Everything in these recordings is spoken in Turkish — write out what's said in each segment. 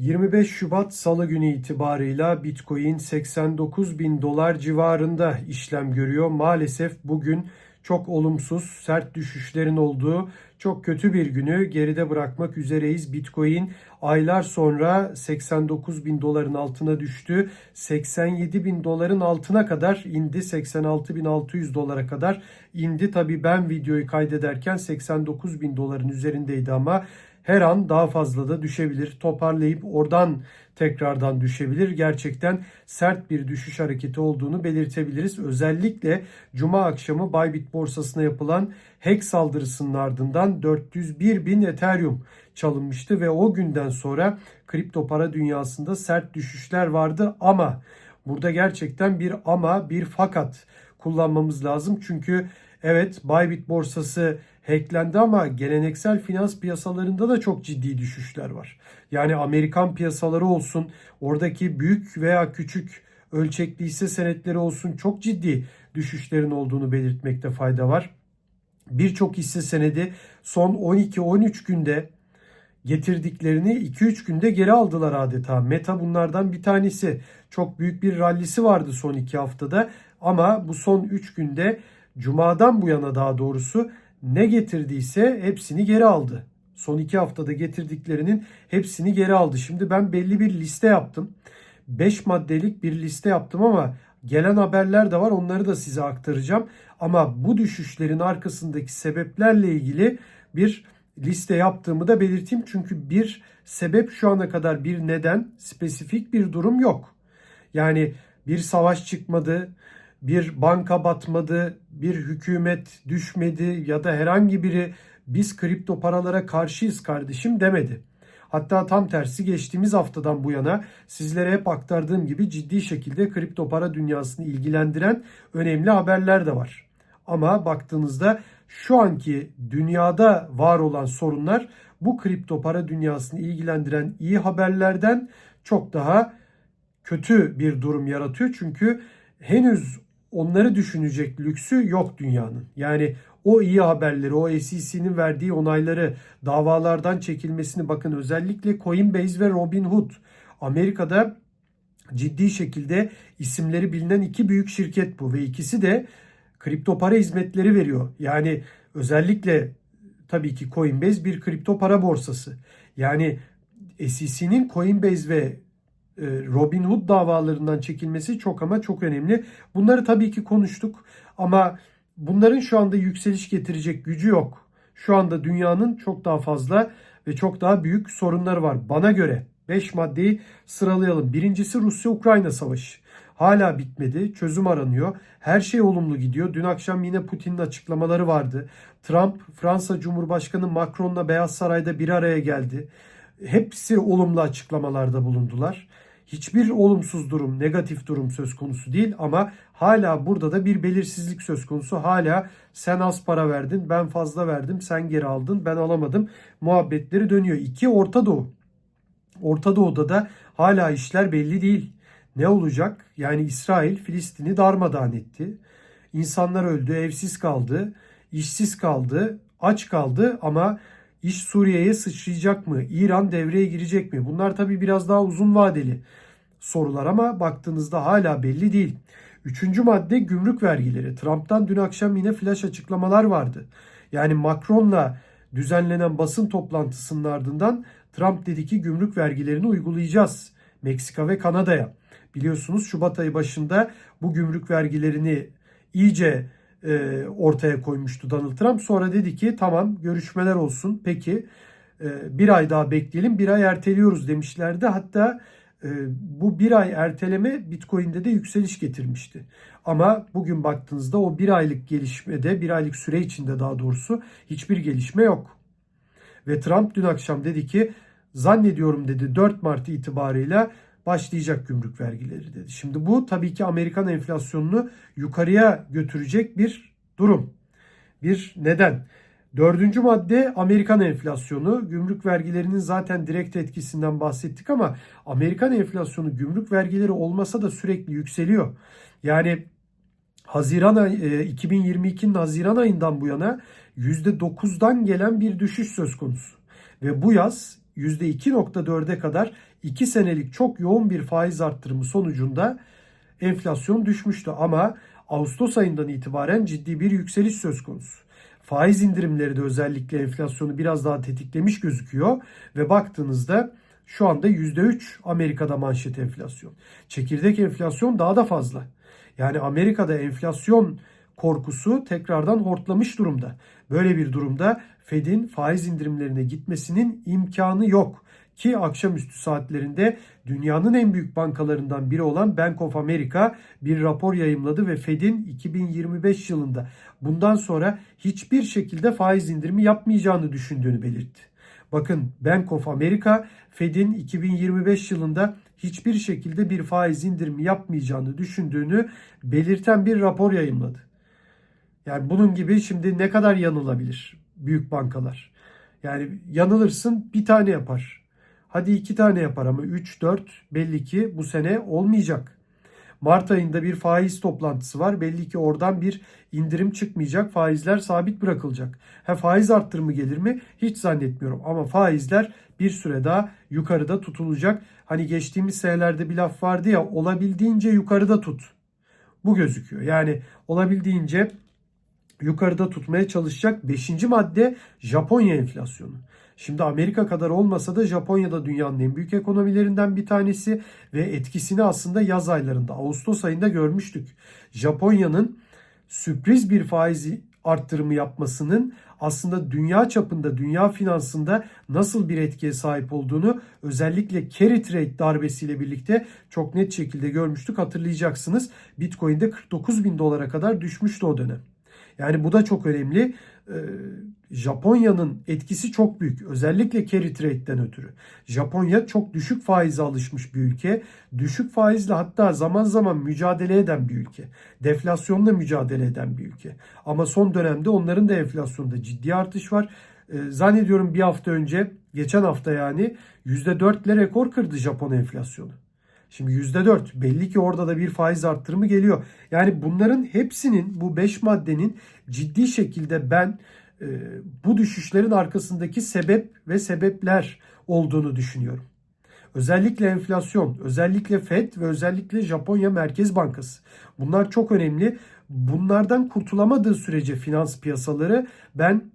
25 Şubat Salı günü itibarıyla Bitcoin 89 bin dolar civarında işlem görüyor. Maalesef bugün çok olumsuz, sert düşüşlerin olduğu çok kötü bir günü geride bırakmak üzereyiz. Bitcoin aylar sonra 89 bin doların altına düştü. 87 bin doların altına kadar indi. 86 bin 600 dolara kadar indi. Tabii ben videoyu kaydederken 89 bin doların üzerindeydi ama her an daha fazla da düşebilir. Toparlayıp oradan tekrardan düşebilir. Gerçekten sert bir düşüş hareketi olduğunu belirtebiliriz. Özellikle cuma akşamı Bybit borsasına yapılan hack saldırısının ardından 401 bin Ethereum çalınmıştı ve o günden sonra kripto para dünyasında sert düşüşler vardı ama burada gerçekten bir ama bir fakat kullanmamız lazım. Çünkü evet Bybit borsası hacklendi ama geleneksel finans piyasalarında da çok ciddi düşüşler var. Yani Amerikan piyasaları olsun, oradaki büyük veya küçük ölçekli hisse senetleri olsun çok ciddi düşüşlerin olduğunu belirtmekte fayda var. Birçok hisse senedi son 12-13 günde getirdiklerini 2-3 günde geri aldılar adeta. Meta bunlardan bir tanesi. Çok büyük bir rallisi vardı son 2 haftada ama bu son 3 günde Cuma'dan bu yana daha doğrusu ne getirdiyse hepsini geri aldı. Son 2 haftada getirdiklerinin hepsini geri aldı. Şimdi ben belli bir liste yaptım. 5 maddelik bir liste yaptım ama gelen haberler de var. Onları da size aktaracağım. Ama bu düşüşlerin arkasındaki sebeplerle ilgili bir liste yaptığımı da belirteyim. Çünkü bir sebep şu ana kadar bir neden, spesifik bir durum yok. Yani bir savaş çıkmadı, bir banka batmadı, bir hükümet düşmedi ya da herhangi biri biz kripto paralara karşıyız kardeşim demedi. Hatta tam tersi geçtiğimiz haftadan bu yana sizlere hep aktardığım gibi ciddi şekilde kripto para dünyasını ilgilendiren önemli haberler de var. Ama baktığınızda şu anki dünyada var olan sorunlar bu kripto para dünyasını ilgilendiren iyi haberlerden çok daha kötü bir durum yaratıyor. Çünkü henüz onları düşünecek lüksü yok dünyanın. Yani o iyi haberleri, o SEC'nin verdiği onayları, davalardan çekilmesini bakın özellikle Coinbase ve Robinhood Amerika'da ciddi şekilde isimleri bilinen iki büyük şirket bu ve ikisi de kripto para hizmetleri veriyor. Yani özellikle tabii ki Coinbase bir kripto para borsası. Yani SEC'nin Coinbase ve e, Robinhood davalarından çekilmesi çok ama çok önemli. Bunları tabii ki konuştuk ama bunların şu anda yükseliş getirecek gücü yok. Şu anda dünyanın çok daha fazla ve çok daha büyük sorunları var bana göre. 5 maddeyi sıralayalım. Birincisi Rusya-Ukrayna savaşı. Hala bitmedi. Çözüm aranıyor. Her şey olumlu gidiyor. Dün akşam yine Putin'in açıklamaları vardı. Trump, Fransa Cumhurbaşkanı Macron'la Beyaz Saray'da bir araya geldi. Hepsi olumlu açıklamalarda bulundular. Hiçbir olumsuz durum, negatif durum söz konusu değil ama hala burada da bir belirsizlik söz konusu. Hala sen az para verdin, ben fazla verdim, sen geri aldın, ben alamadım. Muhabbetleri dönüyor. İki Orta Doğu. Orta Doğu'da da hala işler belli değil. Ne olacak? Yani İsrail Filistin'i darmadağın etti. İnsanlar öldü, evsiz kaldı, işsiz kaldı, aç kaldı ama iş Suriye'ye sıçrayacak mı? İran devreye girecek mi? Bunlar tabii biraz daha uzun vadeli sorular ama baktığınızda hala belli değil. Üçüncü madde gümrük vergileri. Trump'tan dün akşam yine flash açıklamalar vardı. Yani Macron'la düzenlenen basın toplantısının ardından Trump dedi ki gümrük vergilerini uygulayacağız Meksika ve Kanada'ya. Biliyorsunuz Şubat ayı başında bu gümrük vergilerini iyice e, ortaya koymuştu Donald Trump. Sonra dedi ki tamam görüşmeler olsun peki e, bir ay daha bekleyelim bir ay erteliyoruz demişlerdi. Hatta e, bu bir ay erteleme Bitcoin'de de yükseliş getirmişti. Ama bugün baktığınızda o bir aylık gelişmede bir aylık süre içinde daha doğrusu hiçbir gelişme yok. Ve Trump dün akşam dedi ki zannediyorum dedi 4 Mart itibarıyla başlayacak gümrük vergileri dedi. Şimdi bu tabii ki Amerikan enflasyonunu yukarıya götürecek bir durum. Bir neden. Dördüncü madde Amerikan enflasyonu. Gümrük vergilerinin zaten direkt etkisinden bahsettik ama Amerikan enflasyonu gümrük vergileri olmasa da sürekli yükseliyor. Yani Haziran ay, 2022'nin Haziran ayından bu yana %9'dan gelen bir düşüş söz konusu. Ve bu yaz %2.4'e kadar 2 senelik çok yoğun bir faiz arttırımı sonucunda enflasyon düşmüştü ama Ağustos ayından itibaren ciddi bir yükseliş söz konusu. Faiz indirimleri de özellikle enflasyonu biraz daha tetiklemiş gözüküyor ve baktığınızda şu anda %3 Amerika'da manşet enflasyon. Çekirdek enflasyon daha da fazla. Yani Amerika'da enflasyon korkusu tekrardan hortlamış durumda. Böyle bir durumda Fed'in faiz indirimlerine gitmesinin imkanı yok. Ki akşamüstü saatlerinde dünyanın en büyük bankalarından biri olan Bank of America bir rapor yayımladı ve Fed'in 2025 yılında bundan sonra hiçbir şekilde faiz indirimi yapmayacağını düşündüğünü belirtti. Bakın Bank of America Fed'in 2025 yılında hiçbir şekilde bir faiz indirimi yapmayacağını düşündüğünü belirten bir rapor yayımladı. Yani bunun gibi şimdi ne kadar yanılabilir büyük bankalar? Yani yanılırsın bir tane yapar. Hadi iki tane yapar ama 3 4 belli ki bu sene olmayacak. Mart ayında bir faiz toplantısı var. Belli ki oradan bir indirim çıkmayacak. Faizler sabit bırakılacak. Ha faiz arttırımı gelir mi? Hiç zannetmiyorum. Ama faizler bir süre daha yukarıda tutulacak. Hani geçtiğimiz senelerde bir laf vardı ya olabildiğince yukarıda tut. Bu gözüküyor. Yani olabildiğince yukarıda tutmaya çalışacak. Beşinci madde Japonya enflasyonu. Şimdi Amerika kadar olmasa da Japonya'da dünyanın en büyük ekonomilerinden bir tanesi ve etkisini aslında yaz aylarında Ağustos ayında görmüştük. Japonya'nın sürpriz bir faiz arttırımı yapmasının aslında dünya çapında, dünya finansında nasıl bir etkiye sahip olduğunu özellikle carry trade darbesiyle birlikte çok net şekilde görmüştük. Hatırlayacaksınız Bitcoin'de 49 bin dolara kadar düşmüştü o dönem. Yani bu da çok önemli. Ee, Japonya'nın etkisi çok büyük. Özellikle carry trade'den ötürü. Japonya çok düşük faize alışmış bir ülke. Düşük faizle hatta zaman zaman mücadele eden bir ülke. Deflasyonla mücadele eden bir ülke. Ama son dönemde onların da enflasyonda ciddi artış var. Ee, zannediyorum bir hafta önce, geçen hafta yani %4 ile rekor kırdı Japon enflasyonu. Şimdi %4 belli ki orada da bir faiz arttırımı geliyor. Yani bunların hepsinin bu 5 maddenin ciddi şekilde ben e, bu düşüşlerin arkasındaki sebep ve sebepler olduğunu düşünüyorum. Özellikle enflasyon, özellikle FED ve özellikle Japonya Merkez Bankası. Bunlar çok önemli. Bunlardan kurtulamadığı sürece finans piyasaları ben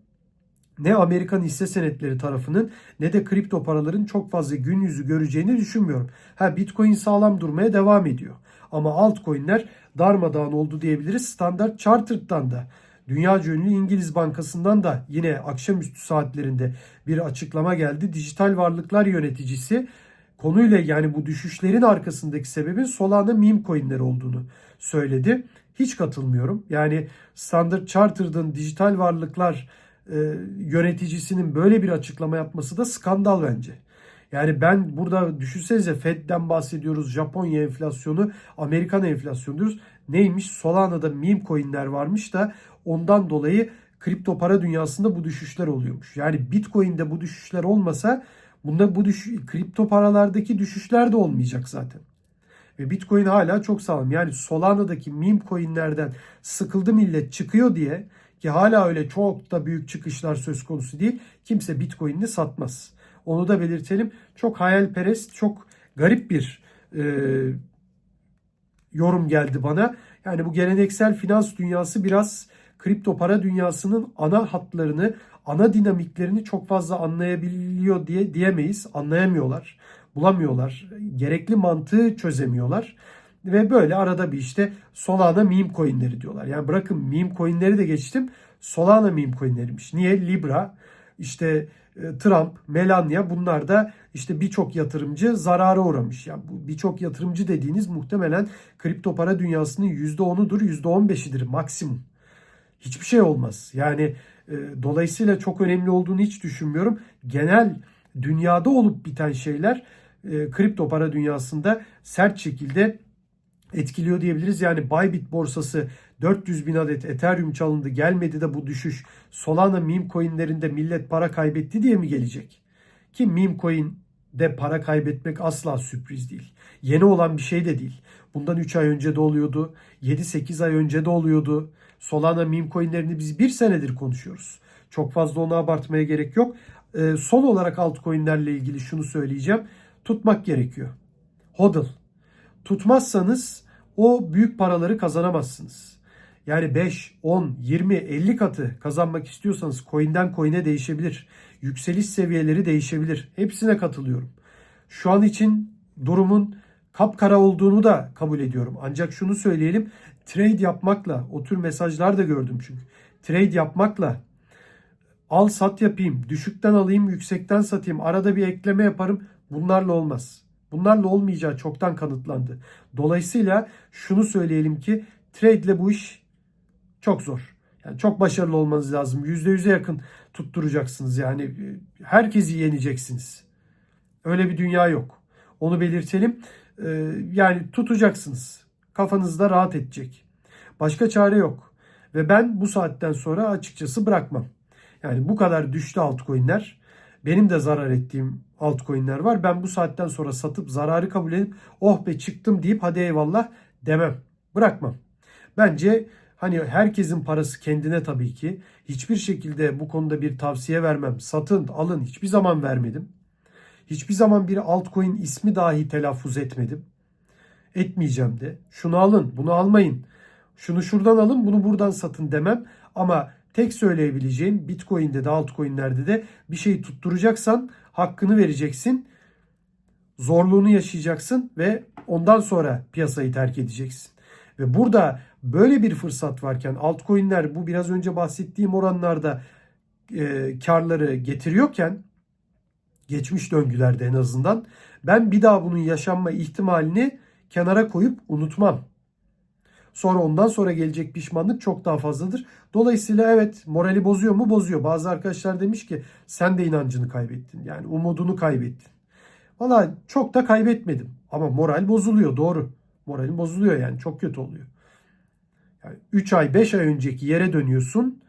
ne Amerikan hisse senetleri tarafının ne de kripto paraların çok fazla gün yüzü göreceğini düşünmüyorum. Ha Bitcoin sağlam durmaya devam ediyor. Ama altcoin'ler darmadağın oldu diyebiliriz. Standard Chartered'dan da Dünya ünlü İngiliz Bankası'ndan da yine akşamüstü saatlerinde bir açıklama geldi. Dijital varlıklar yöneticisi konuyla yani bu düşüşlerin arkasındaki sebebin Solana meme coin'ler olduğunu söyledi. Hiç katılmıyorum. Yani Standard Chartered'ın dijital varlıklar e, yöneticisinin böyle bir açıklama yapması da skandal bence. Yani ben burada düşünsenize Fed'den bahsediyoruz, Japonya enflasyonu, Amerikan enflasyonu diyoruz. Neymiş? Solana'da meme coinler varmış da ondan dolayı kripto para dünyasında bu düşüşler oluyormuş. Yani Bitcoin'de bu düşüşler olmasa bunda bu düş kripto paralardaki düşüşler de olmayacak zaten. Ve Bitcoin hala çok sağlam. Yani Solana'daki meme coinlerden sıkıldı millet çıkıyor diye ki hala öyle çok da büyük çıkışlar söz konusu değil. Kimse Bitcoin'ini satmaz. Onu da belirtelim. Çok hayalperest, çok garip bir e, yorum geldi bana. Yani bu geleneksel finans dünyası biraz kripto para dünyasının ana hatlarını, ana dinamiklerini çok fazla anlayabiliyor diye diyemeyiz. Anlayamıyorlar, bulamıyorlar. Gerekli mantığı çözemiyorlar. Ve böyle arada bir işte Solana meme coinleri diyorlar. Yani bırakın meme coinleri de geçtim. Solana meme coinleriymiş. Niye? Libra, işte e, Trump, Melania bunlar da işte birçok yatırımcı zarara uğramış. Yani birçok yatırımcı dediğiniz muhtemelen kripto para dünyasının %10'udur, %15'idir maksimum. Hiçbir şey olmaz. Yani e, dolayısıyla çok önemli olduğunu hiç düşünmüyorum. Genel dünyada olup biten şeyler e, kripto para dünyasında sert şekilde etkiliyor diyebiliriz. Yani Bybit borsası 400 bin adet Ethereum çalındı gelmedi de bu düşüş Solana meme coinlerinde millet para kaybetti diye mi gelecek? Ki meme coin de para kaybetmek asla sürpriz değil. Yeni olan bir şey de değil. Bundan 3 ay önce de oluyordu. 7-8 ay önce de oluyordu. Solana meme coinlerini biz bir senedir konuşuyoruz. Çok fazla onu abartmaya gerek yok. Ee, son olarak altcoin'lerle ilgili şunu söyleyeceğim. Tutmak gerekiyor. HODL. Tutmazsanız o büyük paraları kazanamazsınız. Yani 5, 10, 20, 50 katı kazanmak istiyorsanız coin'den coin'e değişebilir. Yükseliş seviyeleri değişebilir. Hepsine katılıyorum. Şu an için durumun kapkara olduğunu da kabul ediyorum. Ancak şunu söyleyelim. Trade yapmakla, o tür mesajlar da gördüm çünkü. Trade yapmakla al sat yapayım, düşükten alayım, yüksekten satayım, arada bir ekleme yaparım. Bunlarla olmaz. Bunlarla olmayacağı çoktan kanıtlandı. Dolayısıyla şunu söyleyelim ki trade ile bu iş çok zor. Yani çok başarılı olmanız lazım. %100'e yakın tutturacaksınız. Yani herkesi yeneceksiniz. Öyle bir dünya yok. Onu belirtelim. Ee, yani tutacaksınız. Kafanızda rahat edecek. Başka çare yok. Ve ben bu saatten sonra açıkçası bırakmam. Yani bu kadar düştü altcoin'ler. Benim de zarar ettiğim altcoin'ler var. Ben bu saatten sonra satıp zararı kabul edip oh be çıktım deyip hadi eyvallah demem. Bırakmam. Bence hani herkesin parası kendine tabii ki. Hiçbir şekilde bu konuda bir tavsiye vermem. Satın, alın hiçbir zaman vermedim. Hiçbir zaman bir altcoin ismi dahi telaffuz etmedim. Etmeyeceğim de. Şunu alın, bunu almayın. Şunu şuradan alın, bunu buradan satın demem. Ama tek söyleyebileceğim Bitcoin'de de altcoin'lerde de bir şeyi tutturacaksan hakkını vereceksin. Zorluğunu yaşayacaksın ve ondan sonra piyasayı terk edeceksin. Ve burada böyle bir fırsat varken altcoin'ler bu biraz önce bahsettiğim oranlarda e, karları getiriyorken geçmiş döngülerde en azından ben bir daha bunun yaşanma ihtimalini kenara koyup unutmam. Sonra ondan sonra gelecek pişmanlık çok daha fazladır. Dolayısıyla evet morali bozuyor mu? Bozuyor. Bazı arkadaşlar demiş ki sen de inancını kaybettin. Yani umudunu kaybettin. Valla çok da kaybetmedim. Ama moral bozuluyor doğru. Moralin bozuluyor yani çok kötü oluyor. Yani 3 ay 5 ay önceki yere dönüyorsun.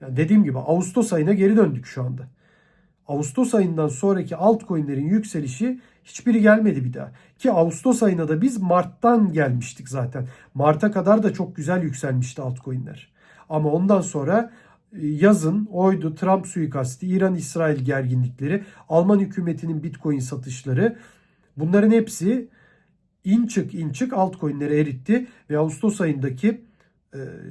Yani dediğim gibi Ağustos ayına geri döndük şu anda. Ağustos ayından sonraki altcoin'lerin yükselişi hiçbiri gelmedi bir daha. Ki Ağustos ayına da biz Mart'tan gelmiştik zaten. Mart'a kadar da çok güzel yükselmişti altcoin'ler. Ama ondan sonra e, yazın oydu Trump suikasti, İran-İsrail gerginlikleri, Alman hükümetinin Bitcoin satışları bunların hepsi in çık in çık altcoin'leri eritti ve Ağustos ayındaki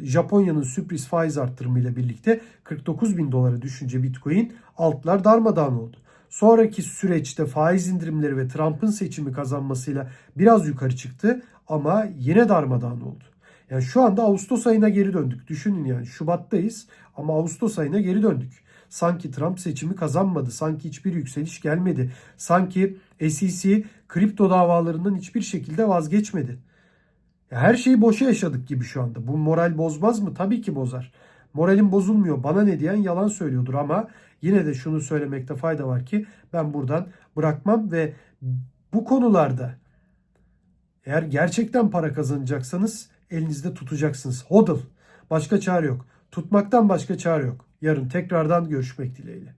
Japonya'nın sürpriz faiz arttırımıyla birlikte 49 bin dolara düşünce Bitcoin altlar darmadağın oldu. Sonraki süreçte faiz indirimleri ve Trump'ın seçimi kazanmasıyla biraz yukarı çıktı ama yine darmadağın oldu. Yani şu anda Ağustos ayına geri döndük. Düşünün yani Şubat'tayız ama Ağustos ayına geri döndük. Sanki Trump seçimi kazanmadı. Sanki hiçbir yükseliş gelmedi. Sanki SEC kripto davalarından hiçbir şekilde vazgeçmedi. Her şeyi boşa yaşadık gibi şu anda. Bu moral bozmaz mı? Tabii ki bozar. Moralim bozulmuyor. Bana ne diyen yalan söylüyordur ama yine de şunu söylemekte fayda var ki ben buradan bırakmam ve bu konularda eğer gerçekten para kazanacaksanız elinizde tutacaksınız. Hodl. Başka çare yok. Tutmaktan başka çare yok. Yarın tekrardan görüşmek dileğiyle.